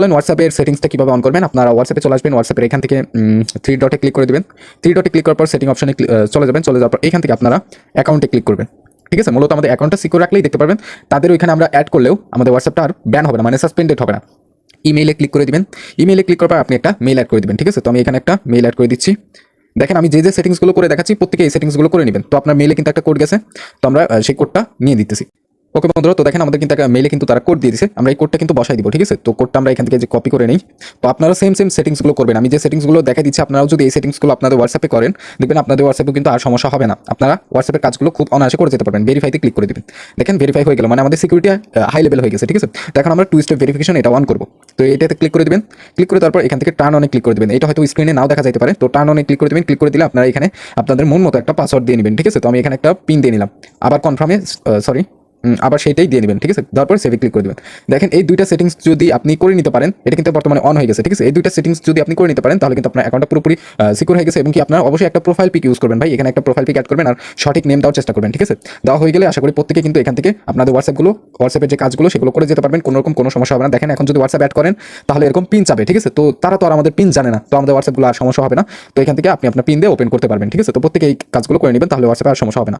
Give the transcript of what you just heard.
বলেন হোয়াটসঅ্যাপের সেটিংসটা কীভাবে অন করবেন? আপনারা হোয়াটসঅ্যাপে চলে আসবেন হোয়াটসঅ্যাপের এখান থেকে থ্রি ডটে ক্লিক করে দেবেন। থ্রি ডটে ক্লিক করার পর সেটিং অপশনে চলে যাবেন, চলে যাওয়ার পর এখান থেকে আপনারা অ্যাকাউন্টে ক্লিক করবেন। ঠিক আছে? মূলত আমাদের অ্যাকাউন্টটা সিকিউর রাখলেই দেখতে পারবেন। তাদের ওইখানে আমরা অ্যাড করলেও আমাদের হোয়াটসঅ্যাপটা আর ব্যান হবে না মানে সাসপেন্ডেড হবে না। ইমেইলে ক্লিক করে দিবেন। ইমেইলে ক্লিক করার পর আপনি একটা মেইল অ্যাড করে দিবেন, ঠিক আছে? তো আমি এখানে একটা মেইল অ্যাড করে দিচ্ছি। দেখেন, আমি যে যে সেটিংসগুলো করে দেখাচ্ছি, প্রত্যেকে এই সেটিংসগুলো করে নেবেন। তো আপনার মেইলে কিন্তু একটা কোড গেছে। তো আমরা সেই কোডটা নিয়ে দিতেছি। ওকে বন্ধুরা, তো দেখেন আমাদের কিন্তু একটা মেইলে কিন্তু তারা কোড দিয়ে দিছে। আমরা এই কোডটা কিন্তু বসাই দিব, ঠিক আছে? তো কোডটা আমরা এখান থেকে যে কপি করে নেই, তো আপনারা সেম সেম সেটিংসগুলো করবেন। আমি যে সেটিংসগুলো দেখা দিচ্ছি, আপনারাও যদি এই সেটিংসগুলো আপনাদের হোয়াটসঅ্যাপে করেন, দেখবেন আপনাদের হোয়াটসঅ্যাপে কিন্তু আর সমস্যা হবে না। আপনারা হোয়াটসঅ্যাপের কাজগুলো খুব অনায়াসে করে যেতে পারবেন। ভেরিফাইতে ক্লিক করে দিবেন। দেখেন ভেরিফাই হয়ে গেল। মানে আমাদের সিকিউরিটি হাই লেভেল হয়ে গেছে, ঠিক আছে? তো এখন আমরা টু স্টেপ ভেরিফিকেশন এটা অন করব। তো এটাতে ক্লিক করে দিবেন। ক্লিক করে তারপর এখান থেকে টার্ন অনে ক্লিক করে দিবেন। এটা হয়তো স্ক্রিনে নাও দেখা যেতে পারে। তো টার্ন অনে ক্লিক করে দিবেন। ক্লিক করে দিলে আপনারা এখানে আপনাদের মন মতো একটা পাসওয়ার্ড দিয়ে নেবেন, ঠিক আছে? তো আমি এখানে একটা পিন দিয়ে নিলাম। আবার কনফার্মে সরি আবার সেইটাই দিয়ে নেবেন, ঠিক আছে? তারপর সেভে ক্লিক করে দেবেন। দেখেন, এই দুইটা সেটিংস যদি আপনি করে নিতে পারেন, এটা কিন্তু বর্তমানে অন হয়ে গেছে, ঠিক আছে? এই দুইটা সেটিংস যদি আপনি করে নিতে পারেন, তাহলে কিন্তু আপনার অ্যাকাউন্টটা পুরোপুরি সিকিউর হয়ে গেছে এবং কি আপনার অবশ্যই একটা প্রোফাইল পিক ইউজ করবেন। ভাই, এখানে একটা প্রোফাইল পিক অ্যাড করবেন আর সঠিক নেম দেওয়ার চেষ্টা করবেন, ঠিক আছে? দেওয়া হয়ে গেলে আশা করি প্রত্যেকে কিন্তু এখান থেকে আপনাদের হোয়াটসঅ্যাপগুলো হোয়াটসঅ্যাপের যে কাজগুলো, সেগুলো করে যেতে পারবেন। কোনো রকম কোনো সমস্যা হবে না। দেখেন, এখন যদি হোয়াটসঅ্যাপ অ্যাড করেন, তাহলে এরকম পিন চাবে ঠিক আছে? তো তারা তো আর আমাদের পিন জানে না, তো আমাদের হোয়াটসঅ্যাপগুলো আর সমস্যা হবে না। তো এখান থেকে আপনি আপনার পিন দিয়ে ওপেন করতে পারবেন, ঠিক আছে? তো প্রত্যেকে এই কাজগুলো করে নেবেন, তাহলে হোয়াটসঅ্যাপে আর সমস্যা হবে না।